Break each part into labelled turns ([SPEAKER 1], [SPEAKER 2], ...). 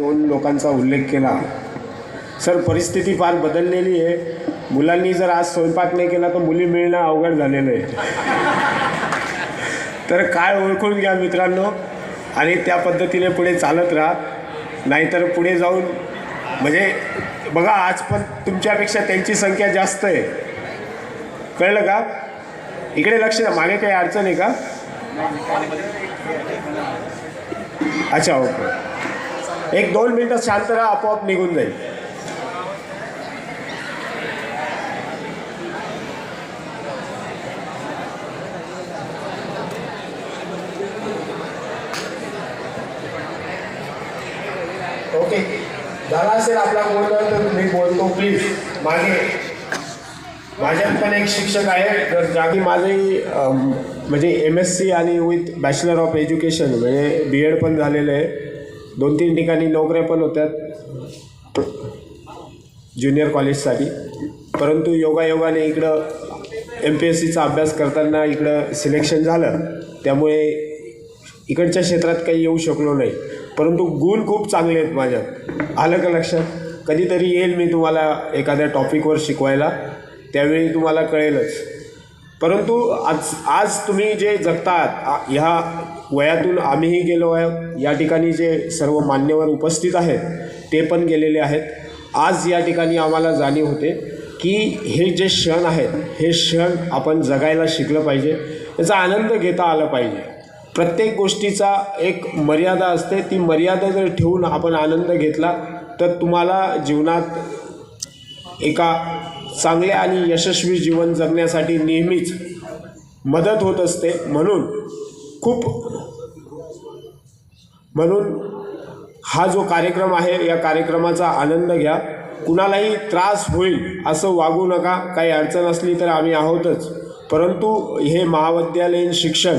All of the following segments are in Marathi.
[SPEAKER 1] दोन लोकांचा उल्लेख केला. सर परिस्थिती फार बदललेली आहे. मुलांनी जर आज स्वयंपाक नाही केला तर मुली मिळणं अवघड झालेलं आहे. तर काय ओळखून घ्या मित्रांनो आणि त्या पद्धतीने पुढे चालत राहा. नाहीतर पुढे जाऊन म्हणजे बघा आज पण तुमच्यापेक्षा त्यांची संख्या जास्त आहे. कळलं का? इकडे लक्ष द्या. मागे काही अडचण आहे का? अच्छा ओके. एक दोन मिनटं शांत राहा आपोआप निघून जाईल. ओके. झाला असेल आपला बोलणं तर मी बोलतो प्लीज मागे. माझ्यात पण एक शिक्षक आहे तर जागी माझंही म्हणजे एम एस सी आणि विथ बॅचलर ऑफ एज्युकेशन म्हणजे बी एड पण झालेलं आहे. दोन तीन ठिकाणी नोकऱ्या पण होत्यात. ज्युनियर कॉलेजसाठी. परंतु योगायोगाने इकडं एम पी एस सीचा अभ्यास करताना इकडं सिलेक्शन झालं. त्यामुळे इकडच्या क्षेत्रात काही येऊ शकलो नाही. परंतु गुण खूप चांगले आहेत माझ्यात. आलं का लक्षात? कधीतरी येईल मी तुम्हाला एखाद्या टॉपिकवर शिकवायला. त्यावेळी तुम्हाला कळेलच. परंतु आज आज तुम्ही जे जगतात ह्या वयातून आम्हीही गेलो आहे या ठिकाणी जे सर्व मान्यवर उपस्थित आहेत ते पण गेलेले आहेत. आज या ठिकाणी आम्हाला जाणीव होते की हे जे क्षण आहेत हे क्षण आपण जगायला शिकलं पाहिजे याचा आनंद घेता आला पाहिजे. प्रत्येक गोष्टीचा एक मर्यादा असते ती मर्यादा जर ठेवून आपण आनंद घेतला तर तुम्हाला जीवनात एका चांगले आणि यशस्वी जीवन जगण्यासाठी नेहमीच मदत होत असते. म्हणून खूप म्हणून हा जो कार्यक्रम आहे या कार्यक्रमाचा आनंद घ्या. कुणालाही त्रास होईल असं वागू नका. काही अडचण असली तर आम्ही आहोतच. परंतु हे महाविद्यालयीन शिक्षण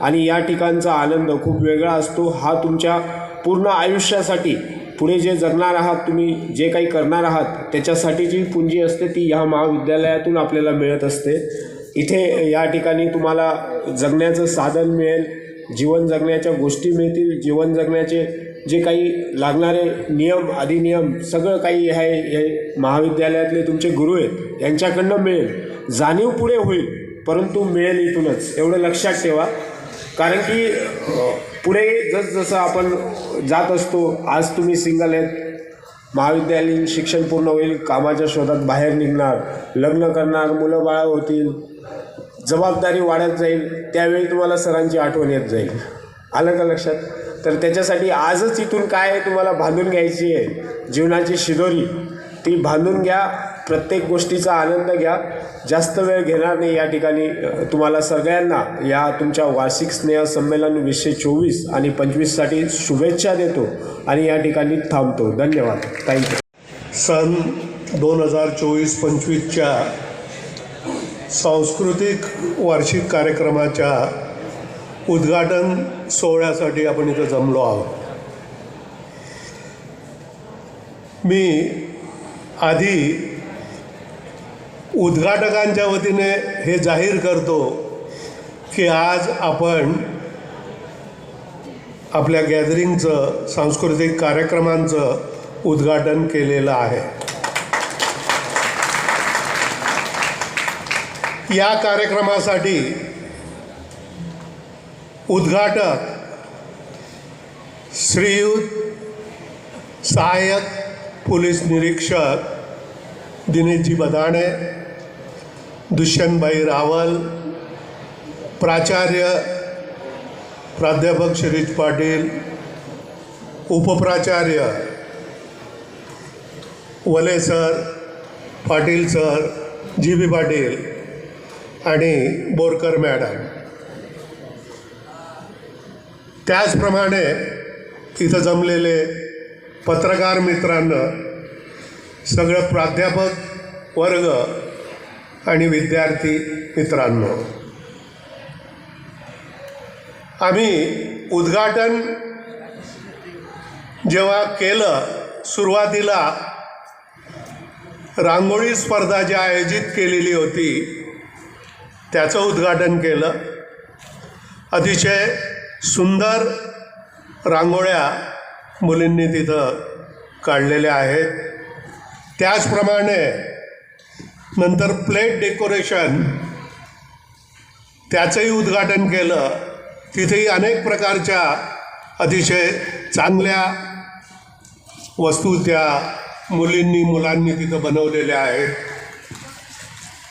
[SPEAKER 1] आणि या ठिकाणचा आनंद खूप वेगळा असतो. हा तुमच्या पूर्ण आयुष्यासाठी पुढे जे जगणार आहात तुम्ही जे काही करणार आहात त्याच्यासाठी जी पुंजी असते ती ह्या महाविद्यालयातून आपल्याला मिळत असते. इथे या ठिकाणी तुम्हाला जगण्याचं साधन मिळेल जीवन जगण्याच्या गोष्टी मिळतील जीवन जगण्याचे जे काही लागणारे नियम अधिनियम सगळं काही आहे हे महाविद्यालयातले तुमचे गुरु आहेत यांच्याकडनं मिळेल. जाणीव पुढे होईल परंतु मिळेल इथूनच. एवढं लक्षात ठेवा. कारण की पुढे जसजसं आपण जात असतो आज तुम्ही सिंगल आहेत महाविद्यालयीन शिक्षण पूर्ण होईल कामाच्या शोधात बाहेर निघणार लग्न करणार मुलं बाळं होतील जबाबदारी वाढत जाईल त्यावेळी तुम्हाला सरांची आठवण येत जाईल. आलं का लक्षात? तर त्याच्यासाठी आजच इथून काय तुम्हाला बांधून घ्यायची आहे? जीवनाची शिदोरी. ती बांधून घ्या प्रत्येक गोष्टीचा आनंद घ्या. जास्त वेळ घेणार नाही या ठिकाणी. तुम्हाला सगळ्यांना या तुमच्या वार्षिक स्नेह संमेलन वीसशे चोवीस आणि पंचवीससाठी शुभेच्छा देतो आणि या ठिकाणी थांबतो. धन्यवाद. थँक्यू
[SPEAKER 2] सन दोन हजार चोवीस पंचवीसच्या सांस्कृतिक वार्षिक कार्यक्रमाच्या उद्घाटन सोहळ्यासाठी आपण इथं जमलो आहोत. मी आधी उद्घाटकांच्या वतीने हे जाहीर करतो की आज आपण आपल्या गॅदरिंगचं सांस्कृतिक कार्यक्रमांचं उद्घाटन केलेलं आहे. या कार्यक्रमासाठी उद्घाटक श्रीयुत सहाय्यक पोलीस निरीक्षक दिनेशजी बदाणे दुष्यंतबाई रावल प्राचार्य प्राध्यापक Shirish Patil उपप्राचार्य Wale sir Patil sir G B Patil आणि बोरकर मॅडम. त्याचप्रमाणे इथं जमलेले पत्रकार मित्रांना सगळं प्राध्यापक वर्ग आणि विद्यार्थी मित्रांनो. आम्ही उद्घाटन जेव्हा केलं सुरुवातीला रांगोळी स्पर्धा जी आयोजित केलेली होती त्याचं उद्घाटन केलं. अतिशय सुंदर रांगोळ्या मुलींनी तिथं काढलेल्या आहेत. त्याचप्रमाणे नंतर प्लेट डेकोरेशन त्याचंही उद्घाटन केलं. तिथेही अनेक प्रकारच्या अतिशय चांगल्या वस्तू त्या मुलींनी मुलांनी तिथं बनवलेल्या आहेत.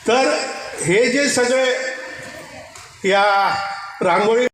[SPEAKER 2] तर हे जे सगळे या रांगोळी